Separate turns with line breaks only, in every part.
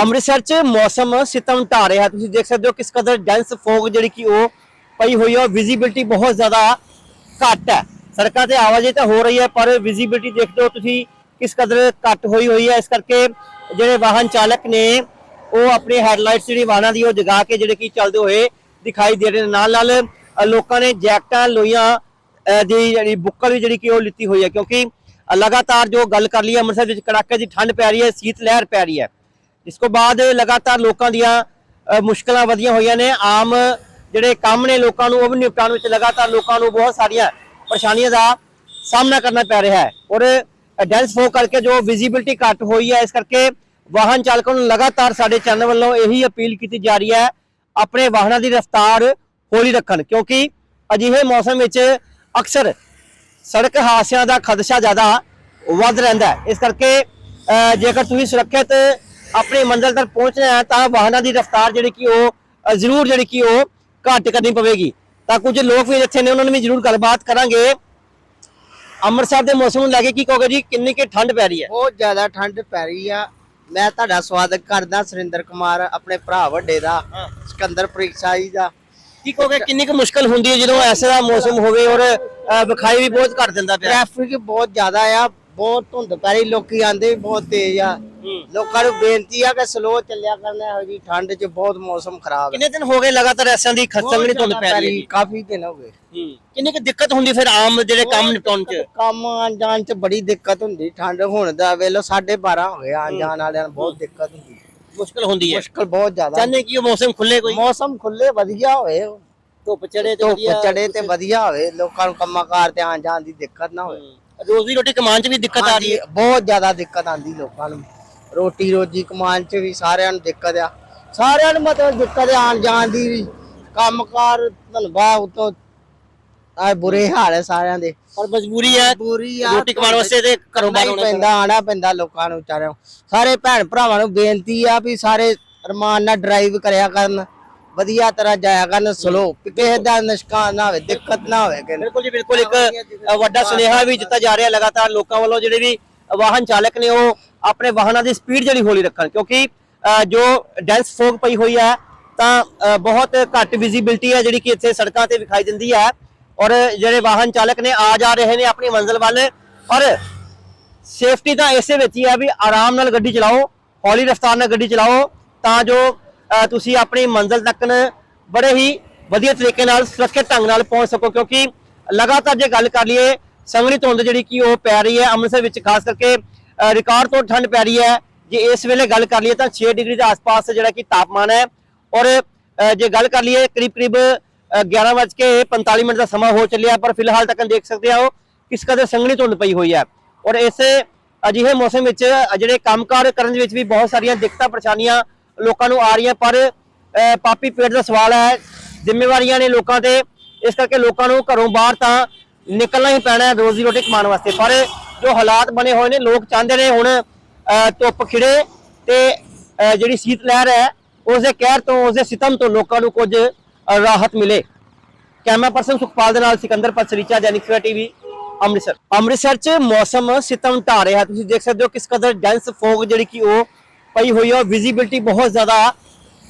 ਅੰਮ੍ਰਿਤਸਰ 'ਚ ਮੌਸਮ ਸਿਤਮ ਢਾ ਰਿਹਾ ਤੁਸੀਂ ਦੇਖ ਸਕਦੇ ਹੋ ਕਿਸ ਕਦਰ ਡੈਂਸ ਫੋਗ ਜਿਹੜੀ ਕਿ ਉਹ ਪਈ ਹੋਈ ਹੈ ਵਿਜ਼ਿਬਿਲਟੀ ਬਹੁਤ ਜ਼ਿਆਦਾ ਘੱਟ ਹੈ। ਸੜਕਾਂ ਤੇ ਆਵਾਜਾਈ ਤਾਂ ਹੋ ਰਹੀ ਹੈ, ਪਰ ਵਿਜ਼ਿਬਿਲਟੀ ਦੇਖਦੇ ਹੋ ਤੁਸੀਂ ਕਿਸ ਕਦਰ ਘੱਟ ਹੋਈ ਹੋਈ ਹੈ। ਇਸ ਕਰਕੇ ਜਿਹੜੇ ਵਾਹਨ ਚਾਲਕ ਨੇ, ਉਹ ਆਪਣੇ ਹੈਡਲਾਈਟਸ ਜਿਹੜੀ ਵਾਹਨਾਂ ਦੀ ਉਹ ਜਗਾ ਕੇ ਜਿਹੜੇ ਕਿ ਚੱਲਦੇ ਹੋਏ ਦਿਖਾਈ ਦੇ ਰਹੇ ਨੇ। ਨਾਲ ਨਾਲ ਲੋਕਾਂ ਨੇ ਜੈਕਟਾਂ ਲੋਈਆਂ ਦੀ ਜਿਹੜੀ ਬੁੱਕਲ ਵੀ ਜਿਹੜੀ ਕਿ ਉਹ ਲਿੱਤੀ ਹੋਈ ਹੈ। ਕਿਉਂਕਿ ਲਗਾਤਾਰ ਜੋ ਗੱਲ ਕਰ ਲਈ ਅੰਮ੍ਰਿਤਸਰ ਵਿੱਚ ਕੜਾਕੇ ਦੀ ਠੰਡ ਪੈ ਰਹੀ ਹੈ ਸੀਤ ਲਹਿਰ ਪੈ ਰਹੀ ਹੈ। ਇਸ ਤੋਂ ਬਾਅਦ ਲਗਾਤਾਰ ਲੋਕਾਂ ਦੀਆਂ ਮੁਸ਼ਕਲਾਂ ਵਧੀਆਂ ਹੋਈਆਂ ਨੇ। ਆਮ ਜਿਹੜੇ ਕੰਮ ਨੇ ਲੋਕਾਂ ਨੂੰ, ਉਹ ਵੀ ਨਿਪਟਾਉਣ ਵਿੱਚ ਲਗਾਤਾਰ ਲੋਕਾਂ ਨੂੰ ਬਹੁਤ ਸਾਰੀਆਂ ਪਰੇਸ਼ਾਨੀਆਂ ਦਾ ਸਾਹਮਣਾ ਕਰਨਾ ਪੈ ਰਿਹਾ ਹੈ। ਔਰ ਡੈਂਸ ਫੋ ਕਰਕੇ ਜੋ ਵਿਜ਼ਿਬਿਲਟੀ ਘੱਟ ਹੋਈ ਹੈ, ਇਸ ਕਰਕੇ ਵਾਹਨ ਚਾਲਕਾਂ ਨੂੰ ਲਗਾਤਾਰ ਸਾਡੇ ਚੈਨਲ ਵੱਲੋਂ ਇਹੀ ਅਪੀਲ ਕੀਤੀ ਜਾ ਰਹੀ ਹੈ, ਆਪਣੇ ਵਾਹਨਾਂ ਦੀ ਰਫ਼ਤਾਰ ਹੌਲੀ ਰੱਖਣ। ਕਿਉਂਕਿ ਅਜਿਹੇ ਮੌਸਮ ਵਿੱਚ ਅਕਸਰ ਸੜਕ ਹਾਦਸਿਆਂ ਦਾ ਖਦਸ਼ਾ ਜ਼ਿਆਦਾ ਵੱਧ ਰਹਿੰਦਾ ਹੈ। ਇਸ ਕਰਕੇ ਜੇਕਰ ਤੁਸੀਂ ਸੁਰੱਖਿਅਤ ਆਪਣੀ ਮੰਜ਼ਿਲ ਤੱਕ ਪਹੁੰਚਣਾ ਹੈ ਤਾਂ ਵਾਹਨਾਂ ਦੀ ਰਫ਼ਤਾਰ ਜਿਹੜੀ ਕਿ ਉਹ ਜ਼ਰੂਰ ਜਿਹੜੀ ਕਿ ਉਹ ਘੱਟ ਕਰਨੀ ਪਵੇਗੀ। ਤਾਂ ਕੁਝ ਲੋਕ ਵੀ ਇੱਥੇ ਨੇ ਉਹਨਾਂ ਨੂੰ ਵੀ ਜ਼ਰੂਰ ਗੱਲਬਾਤ ਕਰਾਂਗੇ। ਅੰਮ੍ਰਿਤਸਰ ਦੇ ਮੌਸਮ ਨੂੰ ਲੈ ਕੇ ਕੀ ਕਹੋਗੇ ਜੀ? ਕਿੰਨੀ ਕਿ ਠੰਡ ਪੈ ਰਹੀ ਹੈ?
ਬਹੁਤ ਜ਼ਿਆਦਾ ਠੰਡ ਪੈ ਰਹੀ ਆ। ਮੈਂ ਤੁਹਾਡਾ ਸਵਾਗਤ ਕਰਦਾ ਸੁਰਿੰਦਰ ਕੁਮਾਰ ਆਪਣੇ ਭਰਾ ਵੱਡੇ ਦਾ ਸਿਕੰਦਰ ਜੀ ਦਾ।
ਕੀ ਕਹੋਗੇ ਕਿੰਨੀ ਕੁ ਮੁਸ਼ਕਲ ਹੁੰਦੀ ਹੈ ਜਦੋਂ ਐਸੇ ਦਾ ਮੌਸਮ ਹੋਵੇ ਔਰ ਵਿਖਾਈ ਵੀ ਬਹੁਤ ਘੱਟ ਦਿੰਦਾ ਪਿਆ?
ਟ੍ਰੈਫਿਕ ਬਹੁਤ ਜ਼ਿਆਦਾ ਆ ਬਹੁਤ ਧੁੰਦ ਪੈ ਰਹੀ ਲੋਕੀ ਆਂਦੇ ਵੀ ਬਹੁਤ ਤੇਜ਼ ਆ। ਲੋਕਾਂ ਨੂੰ ਬੇਨਤੀ ਆ ਕਿ ਸਲੋ ਚੱਲਿਆ ਕਰਨਾ ਇਹੋ ਜੀ ਠੰਡ 'ਚ ਬਹੁਤ ਮੌਸਮ ਖਰਾਬ ਹੈ
ਕਿੰਨੇ ਦਿਨ ਹੋ ਗਏ ਲਗਾਤਾਰ ਐਸਾਂ ਦੀ ਖਸੰਗਣੀ ਧੁੰਦ ਪੈ ਰਹੀ ਹੈ
ਕਾਫੀ ਦਿਨ ਹੋ ਗਏ।
ਕਿੰਨੀ ਕੁ ਦਿੱਕਤ ਹੁੰਦੀ ਫਿਰ ਆਮ ਜਿਹੜੇ ਕੰਮ ਨਿਪਟਾਉਣ ਚ?
ਕੰਮ ਆਉਣ ਜਾਣ 'ਚ ਬੜੀ ਦਿੱਕਤ ਹੁੰਦੀ ਠੰਡ ਹੁਣ ਦਾ ਵੇਲੋ 12:30 ਹੋ ਗਏ ਆਉਣ ਜਾਣ ਵਾਲਿਆਂ ਨੂੰ ਬਹੁਤ ਦਿੱਕਤ ਹੁੰਦੀ।
ਮੁਸ਼ਕਲ ਹੁੰਦੀ ਹੈ।
ਮੁਸ਼ਕਲ ਬਹੁਤ ਜ਼ਿਆਦਾ
ਚਾਹੁੰਦੇ ਕਿ ਉਹ ਮੌਸਮ ਖੁੱਲੇ ਕੋਈ?
ਮੌਸਮ ਖੁੱਲੇ ਵਧੀਆ ਹੋਏ
ਧੁੱਪ ਚੜੇ ਤੇ
ਧੁੱਪ
ਵਧੀਆ
ਚੜੇ ਤੇ ਵਧੀਆ ਹੋਵੇ ਲੋਕਾਂ ਨੂੰ ਕੰਮਾਂ ਕਾਰ ਤੇ ਆਉਣ ਜਾਣ ਦੀ ਦਿੱਕਤ ਨਾ ਹੋਵੇ।
ਰੋਜ਼ੀ ਰੋਟੀ ਕਮਾਉਣ ਚ ਵੀ ਦਿੱਕਤ ਆ ਰਹੀ ਹੈ।
ਹਾਂਜੀ, ਬਹੁਤ ਜ਼ਿਆਦਾ ਦਿੱਕਤ ਆਂਦੀ ਲੋਕਾਂ ਨੂੰ। ਰੋਟੀ ਰੋਜੀ ਕਮਾਉਣ ਚ ਵੀ ਸਾਰਿਆਂ ਨੂੰ ਦਿੱਕਤ ਆ। ਸਾਰਿਆਂ ਨੂੰ ਮਤਲਬ ਦਿੱਕਤ ਆ ਆਉਣ ਜਾਣ ਦੀ ਵੀ। ਕੰਮਕਾਰ ਧਨਵਾ ਉਤੋਂ ਆ ਬੁਰੇ ਹਾਲ ਹੈ ਸਾਰਿਆਂ ਦੇ।
ਪਰ ਮਜਬੂਰੀ ਹੈ
ਬੁਰੀ ਆ
ਰੋਟੀ ਕਮਾਉਣ ਵਾਸਤੇ ਤੇ ਘਰੋਂ ਬਾਹਰ ਆਉਣਾ
ਪੈਂਦਾ ਆਣਾ ਪੈਂਦਾ ਲੋਕਾਂ ਨੂੰ ਵਿਚਾਰਿਆਂ ਨੂੰ। ਸਾਰੇ ਭੈਣ ਭਰਾਵਾਂ ਨੂੰ ਬੇਨਤੀ ਆ ਵੀ ਸਾਰੇ ਰਮਾਨ ਨਾਲ ਡਰਾਈਵ ਕਰਿਆ ਕਰਨ। ਵਧੀਆ ਤਰ੍ਹਾਂ ਜਾਇਆ ਕਰਨ ਸਲੋ ਕਿਸੇ ਦਾ ਨੁਕਸਾਨ ਨਾ ਹੋਵੇ ਦਿੱਕਤ ਨਾ ਹੋਵੇ ਕਿਸੇ ਨੂੰ।
ਬਿਲਕੁਲ ਜੀ ਬਿਲਕੁਲ। ਇੱਕ ਵੱਡਾ ਸੁਨੇਹਾ ਵੀ ਦਿੱਤਾ ਜਾ ਰਿਹਾ ਲਗਾਤਾਰ ਲੋਕਾਂ ਵੱਲੋਂ ਜਿਹੜੇ ਵੀ ਵਾਹਨ ਚਾਲਕ ਨੇ ਉਹ ਆਪਣੇ ਵਾਹਨਾਂ ਦੀ ਸਪੀਡ ਜਿਹੜੀ ਹੌਲੀ ਰੱਖਣ। ਕਿਉਂਕਿ ਅ, ਜੋ ਡੈਂਸ ਫੋਗ ਪਈ ਹੋਈ ਹੈ ਤਾਂ ਅ, ਬਹੁਤ ਘੱਟ ਵਿਜ਼ਿਬਿਲਟੀ ਹੈ ਜਿਹੜੀ ਕਿ ਇੱਥੇ ਸੜਕਾਂ ਤੇ ਵਿਖਾਈ ਦਿੰਦੀ ਹੈ। ਔਰ ਜਿਹੜੇ ਵਾਹਨ ਚਾਲਕ ਨੇ ਆ ਜਾ ਰਹੇ ਨੇ ਆਪਣੀ ਮੰਜ਼ਿਲ ਵੱਲ। ਔਰ ਸੇਫਟੀ ਤਾਂ ਇਸੇ ਵਿੱਚ ਹੀ ਹੈ ਵੀ ਆਰਾਮ ਨਾਲ ਗੱਡੀ ਚਲਾਓ ਹੌਲੀ ਰਫ਼ਤਾਰ ਨਾਲ ਗੱਡੀ ਚਲਾਓ ਤਾਂ ਜੋ ਤੁਸੀਂ ਆਪਣੀ ਮੰਜ਼ਿਲ ਤੱਕ ਬੜੇ ਹੀ ਵਧੀਆ ਤਰੀਕੇ ਨਾਲ ਸੁਰੱਖਿਅਤ ਢੰਗ ਨਾਲ ਪਹੁੰਚ ਸਕੋ ਕਿਉਂਕਿ ਲਗਾਤਾਰ ਜੇ ਗੱਲ ਕਰ ਲਈਏ ਸੰਘਣੀ ਧੁੰਦ ਜਿਹੜੀ ਕਿ ਉਹ ਪੈ ਰਹੀ ਹੈ ਅੰਮ੍ਰਿਤਸਰ ਵਿੱਚ ਖਾਸ ਕਰਕੇ ਰਿਕਾਰਡ ਤੋਂ ਠੰਡ ਪੈ ਰਹੀ ਹੈ। ਜੇ ਇਸ ਵੇਲੇ ਗੱਲ ਕਰ ਲਈਏ ਤਾਂ 6 ਡਿਗਰੀ ਦੇ ਆਸ-ਪਾਸ ਜਿਹੜਾ ਕਿ ਤਾਪਮਾਨ ਹੈ ਔਰ ਜੇ ਗੱਲ ਕਰ ਲਈਏ ਕਰੀਬ ਕਰੀਬ 11:45 ਮਿੰਟ ਦਾ ਸਮਾਂ ਹੋ ਚੱਲਿਆ ਪਰ ਫਿਲਹਾਲ ਤੱਕ ਦੇਖ ਸਕਦੇ ਹੋ ਕਿਸ ਕਦਰ ਸੰਘਣੀ ਧੁੰਦ ਪਈ ਹੋਈ ਹੈ। ਔਰ ਇਸੇ ਅਜਿਹੇ ਮੌਸਮ ਵਿੱਚ ਅ, ਜਿਹੜੇ ਕੰਮਕਾਰ ਕਰਨ ਦੇ ਵਿੱਚ ਵੀ ਬਹੁਤ ਸਾਰੀਆਂ ਦਿੱਕਤਾਂ ਪਰੇਸ਼ਾਨੀਆਂ ਲੋਕਾਂ ਨੂੰ ਆ ਰਹੀਆਂ ਪਰ ਅ, ਪਾਪੀ ਪੇਟ ਦਾ ਸਵਾਲ ਹੈ। ਜ਼ਿੰਮੇਵਾਰੀਆਂ ਨੇ ਲੋਕਾਂ ਤੇ। ਇਸ ਕਰਕੇ ਲੋਕਾਂ ਨੂੰ ਘਰੋਂ ਬਾਹਰ ਤਾਂ ਨਿਕਲਣਾ ਹੀ ਪੈਣਾ ਹੈ ਰੋਜ਼ੀ ਰੋਟੀ ਕਮਾਉਣ ਵਾਸਤੇ। ਪਰ ਜੋ ਹਾਲਾਤ ਬਣੇ ਹੋਏ ਨੇ ਲੋਕ ਚਾਹੁੰਦੇ ਨੇ ਹੁਣ ਧੁੱਪ ਖਿੜੇ ਤੇ ਜਿਹੜੀ ਸੀਤ ਲਹਿਰ ਹੈ ਉਸ ਦੇ ਕਹਿਰ ਤੋਂ ਉਸ ਦੇ ਸਿਤਮ ਤੋਂ ਲੋਕਾਂ ਨੂੰ ਕੁਝ ਰਾਹਤ ਮਿਲੇ। ਕੈਮਰਾ ਪਰਸਨ ਸੁਖਪਾਲ ਦੇ ਨਾਲ ਸਿਕੰਦਰ ਪਸਰੀਚਾ ਦੈਨਿਕ ਸਵੇਰਾ ਟੀਵੀ ਅੰਮ੍ਰਿਤਸਰ। ਅੰਮ੍ਰਿਤਸਰ 'ਚ ਮੌਸਮ ਸਿਤਮ ਢਾ ਰਿਹਾ ਤੁਸੀਂ ਦੇਖ ਸਕਦੇ ਹੋ ਕਿਸ ਕਦਰ ਡੈਂਸ ਫੋਗ ਜਿਹੜੀ ਕਿ ਉਹ ਪਈ ਹੋਈ ਹੈ ਵਿਜ਼ਿਬਿਲਟੀ ਬਹੁਤ ਜ਼ਿਆਦਾ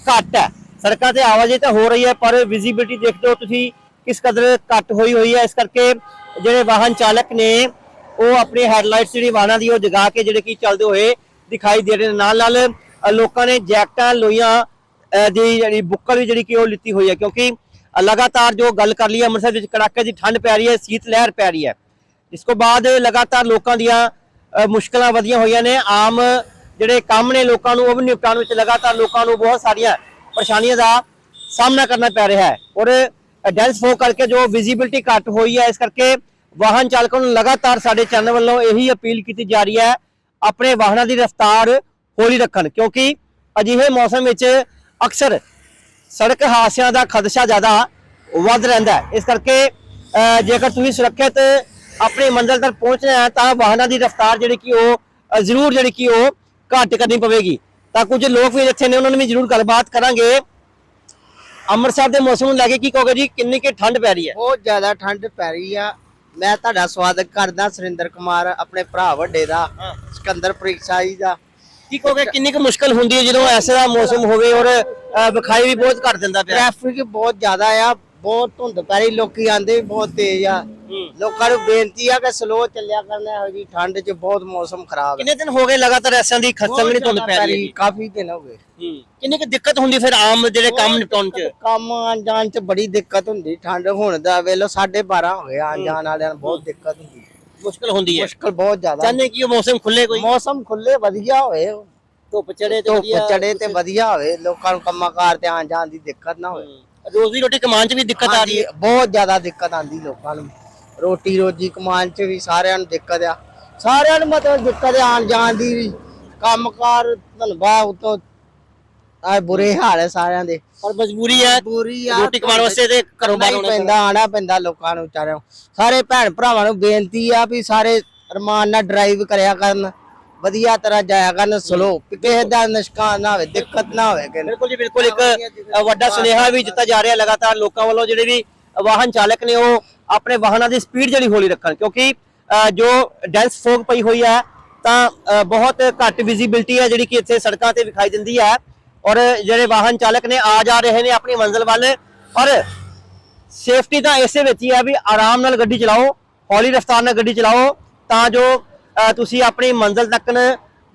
ਘੱਟ ਹੈ। ਸੜਕਾਂ ਤੇ ਆਵਾਜਾਈ ਤਾਂ ਹੋ ਰਹੀ ਹੈ ਪਰ ਵਿਜ਼ਿਬਿਲਟੀ ਦੇਖਦੇ ਹੋ ਤੁਸੀਂ ਕਿਸ ਕਦਰ ਘੱਟ ਹੋਈ ਹੋਈ ਹੈ। ਇਸ ਕਰਕੇ ਜਿਹੜੇ ਵਾਹਨ ਚਾਲਕ ਨੇ ਉਹ ਆਪਣੇ ਹੈਡਲਾਈਟਸ ਜਿਹੜੀ ਵਾਹਨਾਂ ਦੀ ਉਹ ਜਗਾ ਕੇ ਜਿਹੜੇ ਕਿ ਚੱਲਦੇ ਹੋਏ ਦਿਖਾਈ ਦੇ ਰਹੇ ਨੇ। ਨਾਲ ਨਾਲ ਲੋਕਾਂ ਨੇ ਜੈਕਟਾਂ ਲੋਈਆਂ ਦੀ ਜਿਹੜੀ ਬੁੱਕਲ ਵੀ ਜਿਹੜੀ ਕਿ ਉਹ ਲਿੱਤੀ ਹੋਈ ਹੈ। ਕਿਉਂਕਿ ਲਗਾਤਾਰ ਜੋ ਗੱਲ ਕਰ ਲਈ ਅੰਮ੍ਰਿਤਸਰ ਵਿੱਚ ਕੜਾਕੇ ਦੀ ਠੰਡ ਪੈ ਰਹੀ ਹੈ ਸੀਤ ਲਹਿਰ ਪੈ ਰਹੀ ਹੈ। ਇਸ ਤੋਂ ਬਾਅਦ ਲਗਾਤਾਰ ਲੋਕਾਂ ਦੀਆਂ ਅ, ਮੁਸ਼ਕਲਾਂ ਵਧੀਆਂ ਹੋਈਆਂ ਨੇ। ਆਮ ਜਿਹੜੇ ਕੰਮ ਨੇ ਲੋਕਾਂ ਨੂੰ, ਉਹ ਵੀ ਨਿਪਟਾਉਣ ਵਿੱਚ ਲਗਾਤਾਰ ਲੋਕਾਂ ਨੂੰ ਬਹੁਤ ਸਾਰੀਆਂ ਪਰੇਸ਼ਾਨੀਆਂ ਦਾ ਸਾਹਮਣਾ ਕਰਨਾ ਪੈ ਰਿਹਾ ਹੈ। ਔਰ ਡੈਂਸ ਫੋ ਕਰਕੇ ਜੋ ਵਿਜ਼ਿਬਿਲਟੀ ਘੱਟ ਹੋਈ ਹੈ, ਇਸ ਕਰਕੇ ਵਾਹਨ ਚਾਲਕਾਂ ਨੂੰ ਲਗਾਤਾਰ ਸਾਡੇ ਚੈਨਲ ਵੱਲੋਂ ਇਹੀ ਅਪੀਲ ਕੀਤੀ ਜਾ ਰਹੀ ਹੈ, ਆਪਣੇ ਵਾਹਨਾਂ ਦੀ ਰਫ਼ਤਾਰ ਹੌਲੀ ਰੱਖਣ। ਕਿਉਂਕਿ ਅਜਿਹੇ ਮੌਸਮ ਵਿੱਚ ਅਕਸਰ ਸੜਕ ਹਾਦਸਿਆਂ ਦਾ ਖਦਸ਼ਾ ਜ਼ਿਆਦਾ ਵੱਧ ਰਹਿੰਦਾ ਹੈ। ਇਸ ਕਰਕੇ ਜੇਕਰ ਤੁਸੀਂ ਸੁਰੱਖਿਅਤ ਆਪਣੇ ਮੰਜ਼ਿਲ ਤੱਕ ਪਹੁੰਚਣਾ ਹੈ, ਤਾਂ ਵਾਹਨਾਂ ਦੀ ਰਫ਼ਤਾਰ ਜਿਹੜੀ ਕਿ ਉਹ ਜ਼ਰੂਰ ਜਿਹੜੀ ਕਿ ਉਹ ਘੱਟ ਕਰਨੀ ਪਵੇਗੀ। ਤਾਂ ਕੁਝ ਲੋਕ ਵੀ ਇੱਥੇ ਨੇ ਉਹਨਾਂ ਨੂੰ ਵੀ ਜ਼ਰੂਰ ਗੱਲਬਾਤ ਕਰਾਂਗੇ। ਅੰਮ੍ਰਿਤਸਰ ਦੇ ਮੌਸਮ ਨੂੰ ਲੈ ਕੇ ਕੀ ਕਹੋਗੇ ਜੀ? ਕਿੰਨੀ ਕਿ ਠੰਡ ਪੈ ਰਹੀ ਹੈ?
ਬਹੁਤ ਜ਼ਿਆਦਾ ਠੰਡ ਪੈ ਰਹੀ ਆ। ਮੈਂ ਤੁਹਾਡਾ ਸਵਾਗਤ ਕਰਦਾ ਸੁਰਿੰਦਰ ਕੁਮਾਰ ਆਪਣੇ ਭਰਾ ਵੱਡੇ ਦਾ ਸਿਕੰਦਰ ਪ੍ਰੀਖਸ਼ਾ ਜੀ ਦਾ।
ਕੀ ਕਹੋਗੇ ਕਿੰਨੀ ਕੁ ਮੁਸ਼ਕਲ ਹੁੰਦੀ ਹੈ ਜਦੋਂ ਐਸਾ ਦਾ ਮੌਸਮ ਹੋਵੇ ਔਰ ਅ, ਵਿਖਾਈ ਵੀ ਬਹੁਤ ਘੱਟ ਦਿੰਦਾ ਪਿਆ?
ਟ੍ਰੈਫਿਕ ਬਹੁਤ ਜ਼ਿਆਦਾ ਆ। ਬਹੁਤ ਧੁੰਦ ਪੈ ਰਹੀ ਲੋਕੀ ਆਂਦੇ ਵੀ ਬਹੁਤ ਤੇਜ਼ ਆ। ਲੋਕਾਂ ਨੂੰ ਬੇਨਤੀ ਆ ਕਿ ਸਲੋ ਚੱਲਿਆ ਕਰਨਾ ਇਹੋ ਜੀ ਠੰਡ 'ਚ ਬਹੁਤ ਮੌਸਮ ਖਰਾਬ ਹੈ
ਕਿੰਨੇ ਦਿਨ ਹੋ ਗਏ ਲਗਾਤਾਰ ਐਸਾਂ ਦੀ ਖਸੰਗਣੀ ਧੁੰਦ ਪੈ ਰਹੀ?
ਕਾਫੀ ਦਿਨ ਹੋ ਗਏ।
ਕਿੰਨੀ ਕੁ ਦਿੱਕਤ ਹੁੰਦੀ ਫਿਰ ਆਮ ਜਿਹੜੇ ਕੰਮ ਨਿਪਟਾਉਣ ਚ?
ਕੰਮ ਆਉਣ ਜਾਣ 'ਚ ਬੜੀ ਦਿੱਕਤ ਹੁੰਦੀ ਠੰਡ ਹੁਣ ਦਾ ਵੇਲੋ 12:30 ਹੋ ਗਏ ਆਉਣ ਜਾਣ ਵਾਲਿਆਂ ਨੂੰ ਬਹੁਤ ਦਿੱਕਤ ਹੁੰਦੀ।
ਮੁਸ਼ਕਲ ਹੁੰਦੀ ਹੈ।
ਮੁਸ਼ਕਲ ਬਹੁਤ ਜ਼ਿਆਦਾ।
ਚਾਹੁੰਦੇ ਕਿ ਉਹ ਮੌਸਮ ਖੁੱਲੇ ਕੋਈ?
ਮੌਸਮ ਖੁੱਲੇ ਵਧੀਆ ਹੋਏ
ਧੁੱਪ ਚੜੇ ਤੇ
ਧੁੱਪ
ਵਧੀਆ
ਚੜੇ ਤੇ ਵਧੀਆ ਹੋਵੇ ਲੋਕਾਂ ਨੂੰ ਕੰਮਾਂ ਕਾਰ ਤੇ ਆਉਣ ਜਾਣ ਦੀ ਦਿੱਕਤ ਨਾ ਹੋਵੇ
ਰੋਜ਼ੀ ਰੋਟੀ ਕਮਾਉਣ ਚ ਵੀ ਦਿੱਕਤ ਆ ਰਹੀ ਹੈ।
ਹਾਂਜੀ, ਬਹੁਤ ਜ਼ਿਆਦਾ ਦਿੱਕਤ ਆਂਦੀ ਲੋਕਾਂ ਨੂੰ। ਰੋਟੀ ਰੋਜੀ ਕਮਾਉਣ ਚ ਵੀ ਸਾਰਿਆਂ ਨੂੰ ਦਿੱਕਤ ਆ। ਸਾਰਿਆਂ ਨੂੰ ਮਤਲਬ ਦਿੱਕਤ ਆ ਆਉਣ ਜਾਣ ਦੀ ਵੀ। ਕੰਮਕਾਰ ਧੰਨਵਾਦ ਉਤੋਂ ਆ ਬੁਰੇ ਹਾਲ ਹੈ ਸਾਰਿਆਂ ਦੇ।
ਪਰ ਮਜਬੂਰੀ ਹੈ
ਬੁਰੀ ਆ
ਰੋਟੀ ਕਮਾਉਣ ਵਾਸਤੇ ਤੇ ਘਰੋਂ ਬਾਹਰ ਹੋਣਾ
ਪੈਂਦਾ ਆਣਾ ਪੈਂਦਾ ਲੋਕਾਂ ਨੂੰ ਵਿਚਾਰਿਆਂ ਨੂੰ। ਸਾਰੇ ਭੈਣ ਭਰਾਵਾਂ ਨੂੰ ਬੇਨਤੀ ਆ ਵੀ ਸਾਰੇ ਰਮਾਨ ਨਾਲ ਡਰਾਈਵ ਕਰਿਆ ਕਰਨ। ਵਧੀਆ ਤਰ੍ਹਾਂ ਜਾਇਆ ਕਰਨ ਸਲੋ ਕਿਸੇ ਦਾ ਨੁਕਸਾਨ ਨਾ ਹੋਵੇ ਦਿੱਕਤ ਨਾ ਹੋਵੇ ਕਿਸੇ ਨੂੰ।
ਬਿਲਕੁਲ ਜੀ ਬਿਲਕੁਲ। ਇੱਕ ਵੱਡਾ ਸੁਨੇਹਾ ਵੀ ਦਿੱਤਾ ਜਾ ਰਿਹਾ ਲਗਾਤਾਰ ਲੋਕਾਂ ਵੱਲੋਂ ਜਿਹੜੇ ਵੀ ਵਾਹਨ ਚਾਲਕ ਨੇ ਉਹ ਆਪਣੇ ਵਾਹਨਾਂ ਦੀ ਸਪੀਡ ਜਿਹੜੀ ਹੌਲੀ ਰੱਖਣ ਕਿਉਂਕਿ ਅ, ਜੋ ਡੈਂਸ ਫੋਗ ਪਈ ਹੋਈ ਹੈ ਤਾਂ ਅ, ਬਹੁਤ ਘੱਟ ਵਿਜ਼ਿਬਿਲਟੀ ਹੈ ਜਿਹੜੀ ਕਿ ਇੱਥੇ ਸੜਕਾਂ ਤੇ ਵਿਖਾਈ ਦਿੰਦੀ ਹੈ। ਔਰ ਜਿਹੜੇ ਵਾਹਨ ਚਾਲਕ ਨੇ ਆ ਜਾ ਰਹੇ ਨੇ ਆਪਣੀ ਮੰਜ਼ਿਲ ਵੱਲ। ਔਰ ਸੇਫਟੀ ਤਾਂ ਇਸੇ ਵਿੱਚ ਹੀ ਹੈ ਵੀ ਆਰਾਮ ਨਾਲ ਗੱਡੀ ਚਲਾਓ ਹੌਲੀ ਰਫ਼ਤਾਰ ਨਾਲ ਗੱਡੀ ਚਲਾਓ ਤਾਂ ਜੋ ਤੁਸੀਂ ਆਪਣੀ ਮੰਜ਼ਿਲ ਤੱਕ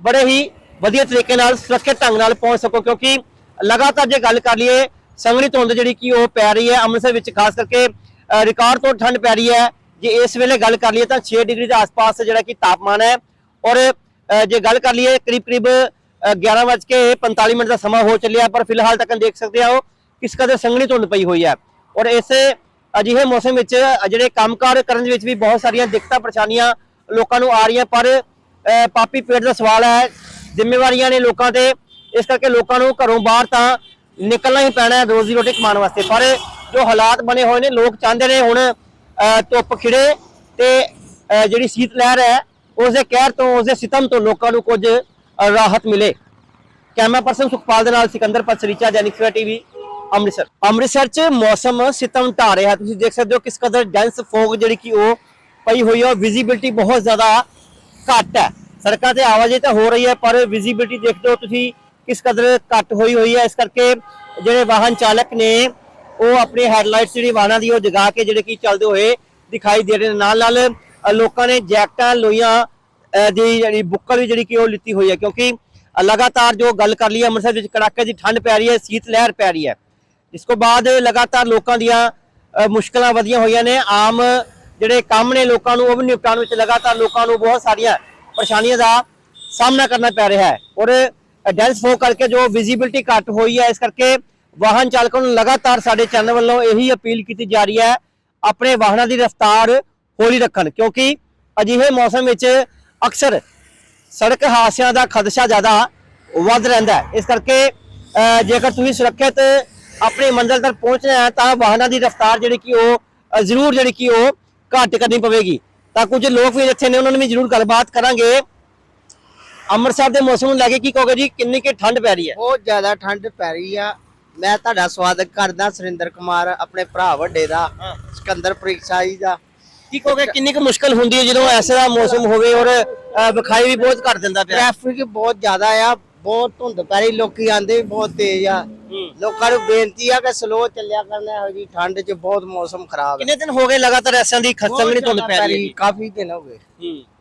ਬੜੇ ਹੀ ਵਧੀਆ ਤਰੀਕੇ ਨਾਲ ਸੁਰੱਖਿਅਤ ਢੰਗ ਨਾਲ ਪਹੁੰਚ ਸਕੋ ਕਿਉਂਕਿ ਲਗਾਤਾਰ ਜੇ ਗੱਲ ਕਰ ਲਈਏ ਸੰਘਣੀ ਧੁੰਦ ਜਿਹੜੀ ਕਿ ਉਹ ਪੈ ਰਹੀ ਹੈ ਅੰਮ੍ਰਿਤਸਰ ਵਿੱਚ ਖਾਸ ਕਰਕੇ ਰਿਕਾਰਡ ਤੋਂ ਠੰਡ ਪੈ ਰਹੀ ਹੈ। ਜੇ ਇਸ ਵੇਲੇ ਗੱਲ ਕਰ ਲਈਏ ਤਾਂ 6 ਡਿਗਰੀ ਦੇ ਆਸ-ਪਾਸ ਜਿਹੜਾ ਕਿ ਤਾਪਮਾਨ ਹੈ ਔਰ ਜੇ ਗੱਲ ਕਰ ਲਈਏ ਕਰੀਬ ਕਰੀਬ 11:45 ਮਿੰਟ ਦਾ ਸਮਾਂ ਹੋ ਚੱਲਿਆ ਪਰ ਫਿਲਹਾਲ ਤੱਕ ਦੇਖ ਸਕਦੇ ਹੋ ਕਿਸ ਕਦਰ ਸੰਘਣੀ ਧੁੰਦ ਪਈ ਹੋਈ ਹੈ। ਔਰ ਇਸੇ ਅਜਿਹੇ ਮੌਸਮ ਵਿੱਚ ਅ, ਜਿਹੜੇ ਕੰਮਕਾਰ ਕਰਨ ਦੇ ਵਿੱਚ ਵੀ ਬਹੁਤ ਸਾਰੀਆਂ ਦਿੱਕਤਾਂ ਪਰੇਸ਼ਾਨੀਆਂ ਲੋਕਾਂ ਨੂੰ ਆ ਰਹੀਆਂ ਪਰ ਅ, ਪਾਪੀ ਪੇਟ ਦਾ ਸਵਾਲ ਹੈ ਜ਼ਿੰਮੇਵਾਰੀਆਂ ਨੇ ਲੋਕਾਂ ਤੇ। ਇਸ ਕਰਕੇ ਲੋਕਾਂ ਨੂੰ ਘਰੋਂ ਬਾਹਰ ਤਾਂ ਨਿਕਲਣਾ ਹੀ ਪੈਣਾ ਹੈ ਰੋਜ਼ੀ ਰੋਟੀ ਕਮਾਉਣ ਵਾਸਤੇ। ਪਰ ਜੋ ਹਾਲਾਤ ਬਣੇ ਹੋਏ ਨੇ ਲੋਕ ਚਾਹੁੰਦੇ ਨੇ ਹੁਣ ਧੁੱਪ ਖਿੜੇ ਤੇ ਜਿਹੜੀ ਸੀਤ ਲਹਿਰ ਹੈ ਉਸ ਦੇ ਕਹਿਰ ਤੋਂ ਉਸ ਦੇ ਸਿਤਮ ਤੋਂ ਲੋਕਾਂ ਨੂੰ ਕੁਝ ਰਾਹਤ ਮਿਲੇ। ਕੈਮਰਾ ਪਰਸਨ ਸੁਖਪਾਲ ਦੇ ਨਾਲ ਸਿਕੰਦਰ ਪਸਰੀਚਾ ਜੈਨਿਕ ਟੀਵੀ ਅੰਮ੍ਰਿਤਸਰ। ਅੰਮ੍ਰਿਤਸਰ 'ਚ ਮੌਸਮ ਸਿਤਮ ਢਾ ਰਿਹਾ ਤੁਸੀਂ ਦੇਖ ਸਕਦੇ ਹੋ ਕਿਸ ਕਦਰ ਡੈਂਸ ਫੋਗ ਜਿਹੜੀ ਕਿ ਉਹ ਪਈ ਹੋਈ ਹੈ ਵਿਜ਼ਿਬਿਲਟੀ ਬਹੁਤ ਜ਼ਿਆਦਾ ਘੱਟ ਹੈ। ਸੜਕਾਂ ਤੇ ਆਵਾਜਾਈ ਤਾਂ ਹੋ ਰਹੀ ਹੈ ਪਰ ਵਿਜ਼ਿਬਿਲਟੀ ਦੇਖਦੇ ਹੋ ਤੁਸੀਂ ਕਿਸ ਕਦਰ ਘੱਟ ਹੋਈ ਹੋਈ ਹੈ। ਇਸ ਕਰਕੇ ਜਿਹੜੇ ਵਾਹਨ ਚਾਲਕ ਨੇ ਉਹ ਆਪਣੇ ਹੈਡਲਾਈਟਸ ਜਿਹੜੀ ਵਾਹਨਾਂ ਦੀ ਉਹ ਜਗਾ ਕੇ ਜਿਹੜੇ ਕਿ ਚੱਲਦੇ ਹੋਏ ਦਿਖਾਈ ਦੇ ਰਹੇ ਨੇ। ਨਾਲ ਨਾਲ ਲੋਕਾਂ ਨੇ ਜੈਕਟਾਂ ਲੋਈਆਂ ਦੀ ਜਿਹੜੀ ਬੁੱਕਲ ਵੀ ਜਿਹੜੀ ਕਿ ਉਹ ਲਿੱਤੀ ਹੋਈ ਹੈ। ਕਿਉਂਕਿ ਲਗਾਤਾਰ ਜੋ ਗੱਲ ਕਰ ਲਈ ਹੈ, ਅੰਮ੍ਰਿਤਸਰ ਵਿੱਚ ਕੜਾਕੇ ਦੀ ਠੰਡ ਪੈ ਰਹੀ ਹੈ ਸੀਤ ਲਹਿਰ ਪੈ ਰਹੀ ਹੈ। ਇਸ ਤੋਂ ਬਾਅਦ ਲਗਾਤਾਰ ਲੋਕਾਂ ਦੀਆਂ ਅ, ਮੁਸ਼ਕਲਾਂ ਵਧੀਆਂ ਹੋਈਆਂ ਨੇ। ਆਮ ਜਿਹੜੇ ਕੰਮ ਨੇ ਲੋਕਾਂ ਨੂੰ, ਉਹ ਵੀ ਨਿਪਟਾਉਣ ਵਿੱਚ ਲਗਾਤਾਰ ਲੋਕਾਂ ਨੂੰ ਬਹੁਤ ਸਾਰੀਆਂ ਪਰੇਸ਼ਾਨੀਆਂ ਦਾ ਸਾਹਮਣਾ ਕਰਨਾ ਪੈ ਰਿਹਾ ਹੈ। ਔਰ ਡੈਂਸ ਫੋ ਕਰਕੇ ਜੋ ਵਿਜ਼ਿਬਿਲਟੀ ਘੱਟ ਹੋਈ ਹੈ, ਇਸ ਕਰਕੇ ਵਾਹਨ ਚਾਲਕਾਂ ਨੂੰ ਲਗਾਤਾਰ ਸਾਡੇ ਚੈਨਲ ਵੱਲੋਂ ਇਹੀ ਅਪੀਲ ਕੀਤੀ ਜਾ ਰਹੀ ਹੈ, ਆਪਣੇ ਵਾਹਨਾਂ ਦੀ ਰਫ਼ਤਾਰ ਹੌਲੀ ਰੱਖਣ, ਕਿਉਂਕਿ ਅਜਿਹੇ ਮੌਸਮ ਵਿੱਚ ਅਕਸਰ ਸੜਕ ਹਾਦਸਿਆਂ ਦਾ ਖਦਸ਼ਾ ਜ਼ਿਆਦਾ ਵੱਧ ਰਹਿੰਦਾ ਹੈ। ਇਸ ਕਰਕੇ ਜੇਕਰ ਤੁਸੀਂ ਸੁਰੱਖਿਅਤ ਆਪਣੇ ਮੰਜ਼ਿਲ ਤੱਕ ਪਹੁੰਚਣਾ ਹੈ, ਤਾਂ ਵਾਹਨਾਂ ਦੀ ਰਫ਼ਤਾਰ ਜਿਹੜੀ ਕਿ ਉਹ ਜ਼ਰੂਰ ਜਿਹੜੀ ਕਿ ਉਹ ਘੱਟ ਕਰਨੀ ਪਵੇਗੀ। ਤਾਂ ਕੁਝ ਲੋਕ ਵੀ ਇੱਥੇ ਨੇ ਉਹਨਾਂ ਨੂੰ ਵੀ ਜ਼ਰੂਰ ਗੱਲਬਾਤ ਕਰਾਂਗੇ। ਅੰਮ੍ਰਿਤਸਰ ਦੇ ਮੌਸਮ ਨੂੰ ਲੈ ਕੇ ਕੀ ਕਹੋਗੇ ਜੀ? ਕਿੰਨੀ ਕਿ ਠੰਡ ਪੈ ਰਹੀ ਹੈ?
ਬਹੁਤ ਜ਼ਿਆਦਾ ਠੰਡ ਪੈ ਰਹੀ ਆ। ਮੈਂ ਤੁਹਾਡਾ ਸਵਾਗਤ ਕਰਦਾ ਸੁਰਿੰਦਰ ਕੁਮਾਰ ਆਪਣੇ ਭਰਾ ਵੱਡੇ ਦਾ ਸਿਕੰਦਰ ਪ੍ਰੀਖਸ਼ਾ ਜੀ ਦਾ।
ਕੀ ਕਹੋਗੇ ਕਿੰਨੀ ਕੁ ਮੁਸ਼ਕਲ ਹੁੰਦੀ ਹੈ ਜਦੋਂ ਐਸਾ ਦਾ ਮੌਸਮ ਹੋਵੇ ਔਰ ਵਿਖਾਈ ਵੀ ਬਹੁਤ ਘੱਟ ਦਿੰਦਾ ਪਿਆ?
ਟ੍ਰੈਫਿਕ ਬਹੁਤ ਜ਼ਿਆਦਾ ਆ। ਬਹੁਤ ਧੁੰਦ ਪੈ ਰਹੀ ਲੋਕੀ ਆਂਦੇ ਵੀ ਬਹੁਤ ਤੇਜ਼ ਆ। ਲੋਕਾਂ ਨੂੰ ਬੇਨਤੀ ਆ ਕਿ ਸਲੋ ਚੱਲਿਆ ਕਰਨਾ ਇਹੋ ਜੀ ਠੰਡ 'ਚ ਬਹੁਤ ਮੌਸਮ ਖਰਾਬ ਹੈ
ਕਿੰਨੇ ਦਿਨ ਹੋ ਗਏ ਲਗਾਤਾਰ ਐਸਾਂ ਦੀ ਖਸੰਗਣੀ ਧੁੰਦ ਪੈ ਰਹੀ ਹੈ
ਕਾਫੀ ਦਿਨ ਹੋ ਗਏ।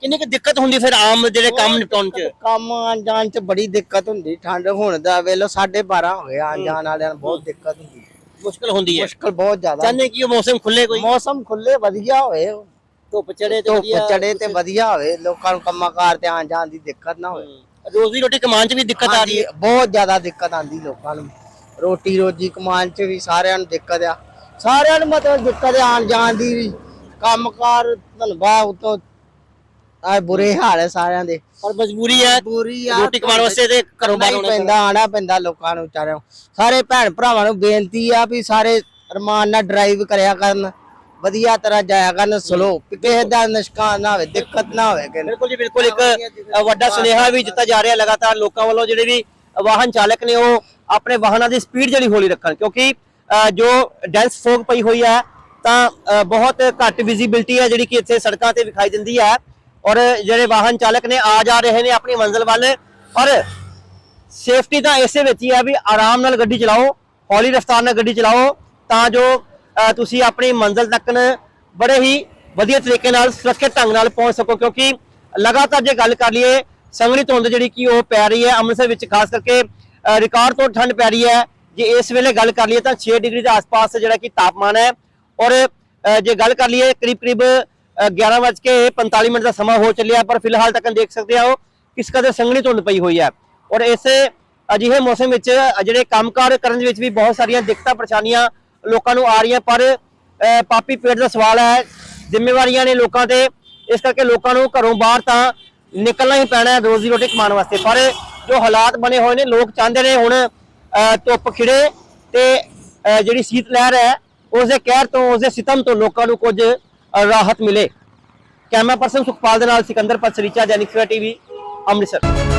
ਕਿੰਨੀ ਕੁ ਦਿੱਕਤ ਹੁੰਦੀ ਫਿਰ ਆਮ ਜਿਹੜੇ ਕੰਮ ਨਿਪਟਾਉਣ ਚ?
ਕੰਮ ਆਉਣ ਜਾਣ 'ਚ ਬੜੀ ਦਿੱਕਤ ਹੁੰਦੀ ਠੰਡ ਹੁਣ ਦਾ ਵੇਲੋ 12:30 ਹੋ ਗਏ ਆਉਣ ਜਾਣ ਵਾਲਿਆਂ ਨੂੰ ਬਹੁਤ ਦਿੱਕਤ ਹੁੰਦੀ।
ਮੁਸ਼ਕਲ ਹੁੰਦੀ ਹੈ।
ਮੁਸ਼ਕਲ ਬਹੁਤ ਜ਼ਿਆਦਾ
ਚਾਹੁੰਦੇ ਕਿ ਉਹ ਮੌਸਮ ਖੁੱਲੇ ਕੋਈ?
ਮੌਸਮ ਖੁੱਲੇ ਵਧੀਆ ਹੋਵੇ
ਧੁੱਪ ਚੜੇ ਤੇ
ਧੁੱਪ
ਵਧੀਆ
ਚੜੇ ਤੇ ਵਧੀਆ ਹੋਵੇ ਲੋਕਾਂ ਨੂੰ ਕੰਮਾਂ ਕਾਰ ਤੇ ਆਉਣ ਜਾਣ ਦੀ ਦਿੱਕਤ ਨਾ ਹੋਵੇ
ਰੋਜ਼ੀ ਰੋਟੀ ਕਮਾਉਣ ਚ ਵੀ ਦਿੱਕਤ ਆ ਰਹੀ ਹੈ।
ਹਾਂਜੀ, ਬਹੁਤ ਜ਼ਿਆਦਾ ਦਿੱਕਤ ਆਂਦੀ ਲੋਕਾਂ ਨੂੰ। ਰੋਟੀ ਰੋਜੀ ਕਮਾਉਣ ਚ ਵੀ ਸਾਰਿਆਂ ਨੂੰ ਦਿੱਕਤ ਆ। ਸਾਰਿਆਂ ਨੂੰ ਮਤਲਬ ਦਿੱਕਤ ਆ ਆਉਣ ਜਾਣ ਦੀ ਵੀ। ਕੰਮਕਾਰ ਧੰਨਵਾਦ ਉਤੋਂ ਆ ਬੁਰੇ ਹਾਲ ਹੈ ਸਾਰਿਆਂ ਦੇ।
ਪਰ ਮਜਬੂਰੀ ਹੈ
ਬੁਰੀ ਆ
ਰੋਟੀ ਕਮਾਉਣ ਵਾਸਤੇ ਤੇ ਘਰੋਂ ਬਾਹਰ ਹੋਣਾ
ਪੈਂਦਾ ਆਣਾ ਪੈਂਦਾ ਲੋਕਾਂ ਨੂੰ ਵਿਚਾਰਿਆਂ ਨੂੰ। ਸਾਰੇ ਭੈਣ ਭਰਾਵਾਂ ਨੂੰ ਬੇਨਤੀ ਆ ਵੀ ਸਾਰੇ ਰਮਾਨ ਨਾਲ ਡਰਾਈਵ ਕਰਿਆ ਕਰਨ। ਵਧੀਆ ਤਰ੍ਹਾਂ ਜਾਇਆ ਕਰਨ ਸਲੋ ਕਿਸੇ ਦਾ ਨੁਕਸਾਨ ਨਾ ਹੋਵੇ ਦਿੱਕਤ ਨਾ ਹੋਵੇ ਕਿਸੇ ਨੂੰ।
ਬਿਲਕੁਲ ਜੀ ਬਿਲਕੁਲ। ਇੱਕ ਅ, ਵੱਡਾ ਸੁਨੇਹਾ ਵੀ ਦਿੱਤਾ ਜਾ ਰਿਹਾ ਲਗਾਤਾਰ ਲੋਕਾਂ ਵੱਲੋਂ ਜਿਹੜੇ ਵੀ ਵਾਹਨ ਚਾਲਕ ਨੇ ਉਹ ਆਪਣੇ ਵਾਹਨਾਂ ਦੀ ਸਪੀਡ ਜਿਹੜੀ ਹੌਲੀ ਰੱਖਣ। ਕਿਉਂਕਿ ਅ, ਜੋ ਡੈਂਸ ਫੋਗ ਪਈ ਹੋਈ ਹੈ ਤਾਂ ਅ, ਬਹੁਤ ਘੱਟ ਵਿਜ਼ਿਬਿਲਟੀ ਹੈ ਜਿਹੜੀ ਕਿ ਇੱਥੇ ਸੜਕਾਂ ਤੇ ਵਿਖਾਈ ਦਿੰਦੀ ਹੈ। ਔਰ ਜਿਹੜੇ ਵਾਹਨ ਚਾਲਕ ਨੇ ਆ ਜਾ ਰਹੇ ਨੇ ਆਪਣੀ ਮੰਜ਼ਿਲ ਵੱਲ। ਔਰ ਸੇਫਟੀ ਤਾਂ ਇਸੇ ਵਿੱਚ ਹੀ ਹੈ ਵੀ ਆਰਾਮ ਨਾਲ ਗੱਡੀ ਚਲਾਓ ਹੌਲੀ ਰਫ਼ਤਾਰ ਨਾਲ ਗੱਡੀ ਚਲਾਓ ਤਾਂ ਜੋ ਤੁਸੀਂ ਆਪਣੀ ਮੰਜ਼ਿਲ ਤੱਕ ਬੜੇ ਹੀ ਵਧੀਆ ਤਰੀਕੇ ਨਾਲ ਸੁਰੱਖਿਅਤ ਢੰਗ ਨਾਲ ਪਹੁੰਚ ਸਕੋ ਕਿਉਂਕਿ ਲਗਾਤਾਰ ਜੇ ਗੱਲ ਕਰ ਲਈਏ ਸੰਘਣੀ ਧੁੰਦ ਜਿਹੜੀ ਕਿ ਉਹ ਪੈ ਰਹੀ ਹੈ ਅੰਮ੍ਰਿਤਸਰ ਵਿੱਚ ਖਾਸ ਕਰਕੇ ਰਿਕਾਰਡ ਤੋਂ ਠੰਡ ਪੈ ਰਹੀ ਹੈ। ਜੇ ਇਸ ਵੇਲੇ ਗੱਲ ਕਰ ਲਈਏ ਤਾਂ 6 ਡਿਗਰੀ ਦੇ ਆਸ-ਪਾਸ ਜਿਹੜਾ ਕਿ ਤਾਪਮਾਨ ਹੈ ਔਰ ਜੇ ਗੱਲ ਕਰ ਲਈਏ ਕਰੀਬ ਕਰੀਬ 11:45 ਮਿੰਟ ਦਾ ਸਮਾਂ ਹੋ ਚੱਲਿਆ ਪਰ ਫਿਲਹਾਲ ਤੱਕ ਦੇਖ ਸਕਦੇ ਹੋ ਕਿਸ ਕਦਰ ਸੰਘਣੀ ਧੁੰਦ ਪਈ ਹੋਈ ਹੈ। ਔਰ ਇਸੇ ਅਜਿਹੇ ਮੌਸਮ ਵਿੱਚ ਅ, ਜਿਹੜੇ ਕੰਮਕਾਰ ਕਰਨ ਦੇ ਵਿੱਚ ਵੀ ਬਹੁਤ ਸਾਰੀਆਂ ਦਿੱਕਤਾਂ ਪਰੇਸ਼ਾਨੀਆਂ ਲੋਕਾਂ ਨੂੰ ਆ ਰਹੀਆਂ, ਪਰ ਪਾਪੀ ਪੇਟ ਦਾ ਸਵਾਲ ਹੈ। ਜ਼ਿੰਮੇਵਾਰੀਆਂ ਨੇ ਲੋਕਾਂ ਤੇ। ਇਸ ਕਰਕੇ ਲੋਕਾਂ ਨੂੰ ਘਰੋਂ ਬਾਹਰ ਤਾਂ ਨਿਕਲਣਾ ਹੀ ਪੈਣਾ ਹੈ ਰੋਜ਼ੀ ਰੋਟੀ ਕਮਾਉਣ ਵਾਸਤੇ। ਪਰ ਜੋ ਹਾਲਾਤ ਬਣੇ ਹੋਏ ਨੇ, ਲੋਕ ਚਾਹੁੰਦੇ ਨੇ ਹੁਣ ਧੁੱਪ ਖਿੜੇ ਤੇ ਜਿਹੜੀ ਸੀਤ ਲਹਿਰ ਹੈ ਉਸ ਦੇ ਕਹਿਰ ਤੋਂ ਉਸ ਦੇ ਸਿਤਮ ਤੋਂ ਲੋਕਾਂ ਨੂੰ ਕੁਝ ਰਾਹਤ ਮਿਲੇ। ਕੈਮਰਾ ਪਰਸਨ ਸੁਖਪਾਲ ਦੇ ਨਾਲ ਸਿਕੰਦਰ ਪਸਰੀਚਾ ਜੈਨਿਕ ਸਵੇਰਾ ਟੀਵੀ, ਅੰਮ੍ਰਿਤਸਰ।